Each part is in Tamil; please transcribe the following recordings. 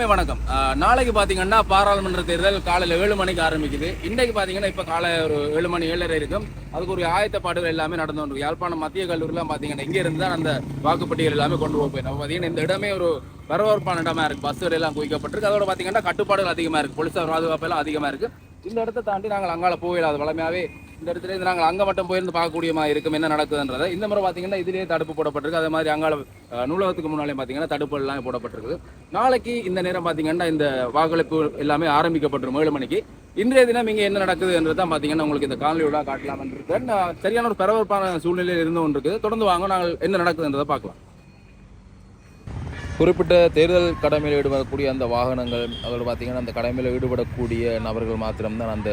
வணக்கம். நாளைக்கு பார்த்தீங்கன்னா பாராளுமன்ற தேர்தல் காலையில் ஏழு மணிக்கு ஆரம்பிக்குது. இன்றைக்கு பார்த்தீங்கன்னா இப்போ காலை ஒரு ஏழு மணி ஏழரை இருக்கும். அதுக்கு ஒரு ஆயத்தப்பாடுகள் எல்லாமே நடந்து யாழ்ப்பாணம் மத்திய கல்லூரிலாம் பார்த்தீங்கன்னா இங்கே இருந்து தான் அந்த வாக்குப்பட்டியல் எல்லாமே கொண்டு போய் நம்ம பார்த்தீங்கன்னா இந்த இடமே ஒரு பரபரப்பான இடமா இருக்குது பஸ் எல்லாம் குவிக்கப்பட்டிருக்கு. அதோட பார்த்தீங்கன்னா கட்டுப்பாடுகள் அதிகமாக இருக்குது போலீஸார் பாதுகாப்பு எல்லாம் அதிகமாக இருக்குது இந்த இடத்த தாண்டி நாங்கள் அங்கால போயிடாது வளமையாகவே இந்த இடத்துல இருந்து நாங்கள் அங்கே மட்டும் போயிருந்து பார்க்கக்கூடியமா இருக்கும் என்ன நடக்குதுன்றதை. இந்த முறை பார்த்தீங்கன்னா இதிலேயே தடுப்பு போடப்பட்டிருக்கு. அதே மாதிரி அங்கால நூலகத்துக்கு முன்னாலே பார்த்தீங்கன்னா தடுப்பு எல்லாம் போடப்பட்டிருக்கு. நாளைக்கு இந்த நேரம் பார்த்தீங்கன்னா இந்த வாக்களிப்பு எல்லாமே ஆரம்பிக்கப்பட்டிரும் ஏழு மணிக்கு. இன்றைய தினம் இங்கே என்ன நடக்குதுன்றது தான் பார்த்தீங்கன்னா உங்களுக்கு இந்த காணொலியோட காட்டலாம்னு இருக்கேன் நான் சரியான ஒரு பரபரப்பான சூழ்நிலையில் இருந்து ஒன்று இருக்குது. தொடர்ந்து வாங்க நாங்கள் என்ன நடக்குதுன்றதை பார்க்கலாம். குறிப்பிட்ட தேர்தல் கடமையில் ஈடுபடக்கூடிய அந்த வாகனங்கள் அதோட பார்த்தீங்கன்னா அந்த கடமையில் ஈடுபடக்கூடிய நபர்கள் மாத்திரம்தான் அந்த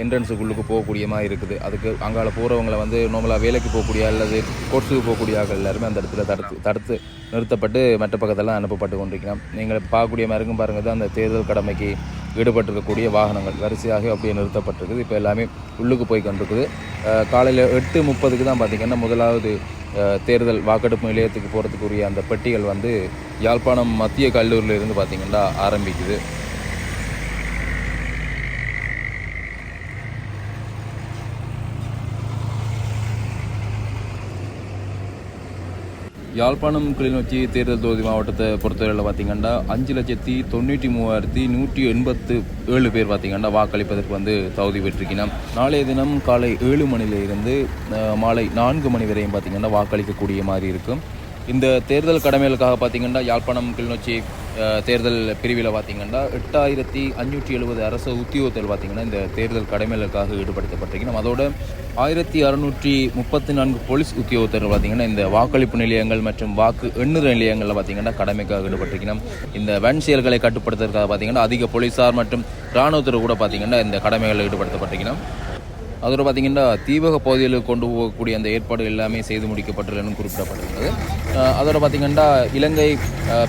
என்ட்ரன்ஸுக்குள்ளுக்கு போகக்கூடிய மாதிரி இருக்குது. அதுக்கு அங்கால போகிறவங்களை வந்து நார்மலாக வேலைக்கு போகக்கூடிய அல்லது கோர்ஸுக்கு போகக்கூடிய ஆட்கள் எல்லாருமே அந்த இடத்துல தடுத்து தடுத்து நிறுத்தப்பட்டு மற்ற பக்கத்தெல்லாம் அனுப்பப்பட்டு கொண்டிருக்கிறோம் நீங்கள் பார்க்கக்கூடிய மாதிரி இருக்கும் பாருங்கள் தான் அந்த தேர்தல் கடமைக்கு ஈடுபட்டிருக்கக்கூடிய வாகனங்கள். வரிசையாக அப்படியே நிறுத்தப்பட்டிருக்குது. இப்போ எல்லாமே உள்ளுக்கு போய் கொண்டிருக்குது. காலையில் எட்டு முப்பதுக்கு தான் பார்த்திங்கன்னா முதலாவது தேர்தல் வாக்கெடுப்பு நிலையத்துக்கு போகிறதுக்குரிய அந்த பெட்டிகள் வந்து யாழ்ப்பாணம் மத்திய கல்லூரியில் இருந்து பார்த்திங்கன்னா ஆரம்பிக்குது. யாழ்ப்பாணம் கிளிநொச்சி தேர்தல் தொகுதி மாவட்டத்தை பொறுத்தவரையில் பார்த்தீங்கன்னா அஞ்சு லட்சத்தி தொண்ணூற்றி மூவாயிரத்தி நூற்றி எண்பத்து ஏழு பேர் பார்த்தீங்கன்னா வாக்களிப்பதற்கு வந்து தகுதி பெற்றிருக்கணும் நாளைய தினம் காலை ஏழு மணியிலிருந்து மாலை நான்கு மணி வரையும் பார்த்தீங்கன்னா வாக்களிக்கக்கூடிய மாதிரி இருக்கும். இந்த தேர்தல் கடமைகளுக்காக பார்த்தீங்கன்னா யாழ்ப்பாணம் கிளிநொச்சி தேர்தல் பிரிவில் பார்த்தீங்கன்னா எட்டாயிரத்தி அஞ்சூற்றி எழுபது அரசு உத்தியோகத்தில் பார்த்திங்கன்னா இந்த தேர்தல் கடமைகளுக்காக ஈடுபடுத்தப்பட்டிருக்கணும் அதோட ஆயிரத்தி அறுநூற்றி முப்பத்தி நான்கு போலீஸ் உத்தியோகத்தர்கள் பார்த்திங்கன்னா இந்த வாக்களிப்பு நிலையங்கள் மற்றும் வாக்கு எண்ணுற நிலையங்களில் பார்த்தீங்கன்னா கடமைக்காக ஈடுபட்டிருக்கணும் இந்த வன் செயல்களை கட்டுப்படுத்துறதுக்காக பார்த்தீங்கன்னா அதிக போலீசார் மற்றும் இராணுவத்தர் கூட பார்த்திங்கன்னா இந்த கடமைகளில் ஈடுபடுத்தப்பட்டிருக்கணும் அதோட பார்த்தீங்கன்னா தீவக பகுதிகளுக்கு கொண்டு போகக்கூடிய அந்த ஏற்பாடு எல்லாமே செய்து முடிக்கப்பட்டுள்ளன்னு குறிப்பிடப்பட்டிருந்தது அஹ் அதோட பார்த்தீங்கன்னா இலங்கை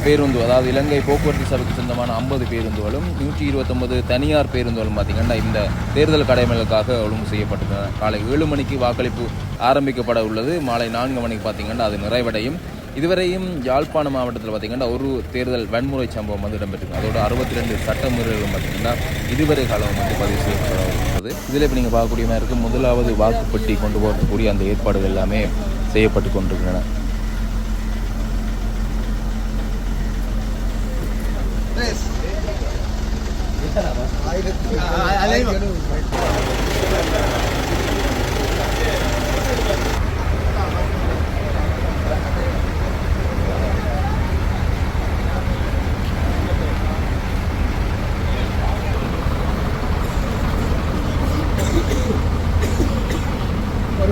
பேருந்து அதாவது இலங்கை போக்குவரத்து சபைக்கு சொந்தமான ஐம்பது பேருந்துகளும் நூற்றி இருபத்தொன்பது தனியார் பேருந்துகளும் பார்த்தீங்கன்னா இந்த தேர்தல் கடமைகளுக்காக ஒழுங்கு செய்யப்பட்டுள்ளன காலை ஏழு மணிக்கு வாக்களிப்பு ஆரம்பிக்கப்பட உள்ளது. மாலை நான்கு மணிக்கு பார்த்தீங்கன்னா அது நிறைவடையும். இதுவரையும் யாழ்ப்பாண மாவட்டத்தில் பார்த்தீங்கன்னா ஒரு தேர்தல் வன்முறை சம்பவம் வந்து இடம்பெற்றிருக்கு. அதோட அறுபத்தி ரெண்டு சட்ட முறைகளும் பார்த்தீங்கன்னா இதுவரை காலம் வந்து பதிவு செய்யப்பட்டுள்ளது இதில் இப்போ நீங்கள் பார்க்கக்கூடிய மாதிரி இருக்குது முதலாவது வாக்குப்பெட்டி கொண்டு போகக்கூடிய அந்த ஏற்பாடுகள் எல்லாமே செய்யப்பட்டு கொண்டிருக்கின்றன ஆயிரத்தி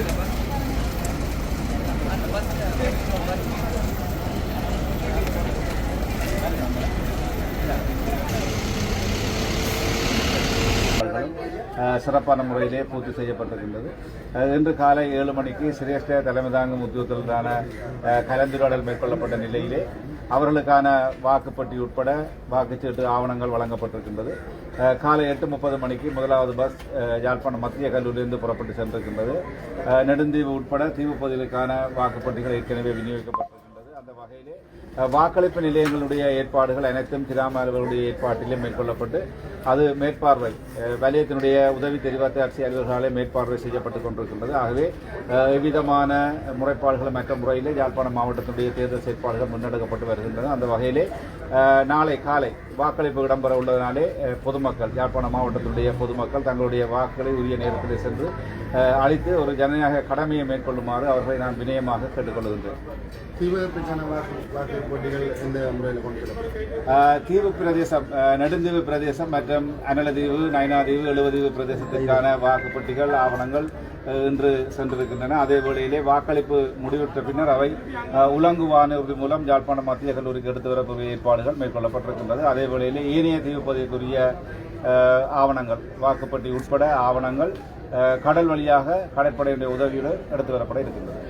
있는 거야? சிறப்பான முறையிலே பூர்த்தி செய்யப்பட்டிருக்கின்றது. இன்று காலை ஏழு மணிக்கு சிரேஷ்ட தலைமை தாங்கும் உத்தியோகத்திற்கான கலந்துரையாடல் மேற்கொள்ளப்பட்ட நிலையிலே அவர்களுக்கான வாக்குப்பட்டி உட்பட வாக்குச்சீட்டு ஆவணங்கள் வழங்கப்பட்டிருக்கின்றது. காலை எட்டு முப்பது மணிக்கு முதலாவது பஸ் யாழ்ப்பாணம் மத்திய கல்லூரியிலிருந்து புறப்பட்டு சென்றிருக்கின்றது. நெடுந்தீவு உட்பட தீவு பகுதிகளுக்கான வாக்குப்பட்டிகள் ஏற்கனவே விநியோகிக்கப்பட்டிருக்கின்றது. வாக்களிப்பு நிலையங்களுடைய ஏற்பாடுகள் அனைத்தும் கிராம அலுவலர்களுடைய ஏற்பாட்டிலே மேற்கொள்ளப்பட்டு அது மேற்பார்வை வலயத்தினுடைய உதவி தெரிவாத்த அரசு அலுவலர்களாலே மேற்பார்வை செய்யப்பட்டு கொண்டிருக்கின்றது. ஆகவே எவ்விதமான முறைப்பாடுகள் மற்ற முறையிலே யாழ்ப்பாணம் மாவட்டத்தினுடைய தேர்தல் செயற்பாடுகள் முன்னெடுக்கப்பட்டு வருகின்றன. அந்த வகையிலே நாளை காலை வாக்களிப்பு இடம்பெற உள்ளதனாலே பொதுமக்கள் யாழ்ப்பாணம் மாவட்டத்தினுடைய பொதுமக்கள் தங்களுடைய வாக்குகளை உரிய நேரத்தில் சென்று அளித்து ஒரு ஜனநாயக கடமையை மேற்கொள்ளுமாறு அவர்களை நான் வினயமாக கேட்டுக்கொள்கின்றேன். தீவு பிரதேசம் நெடுந்தீவு பிரதேசம் மற்றும் அனலதீவு நைனாதீவு எழுவதீவு பிரதேசத்திற்கான வாக்குப்பட்டிகள் ஆவணங்கள் இன்று சென்றிருக்கின்றன. அதே வேளையிலே வாக்களிப்பு முடிவுற்ற பின்னர் அவை உலங்கு வானூர்தி மூலம் யாழ்ப்பாணம் மத்திய கல்லூரிக்கு எடுத்து வரக்கூடிய ஏற்பாடுகள் மேற்கொள்ளப்பட்டிருக்கின்றது. அதே வேளையிலே ஏனைய தீவுபதிக்குரிய ஆவணங்கள் வாக்குப்பட்டி உட்பட ஆவணங்கள் கடல் வழியாக கடற்படையினுடைய உதவியுடன் எடுத்து வரப்பட இருக்கின்றது.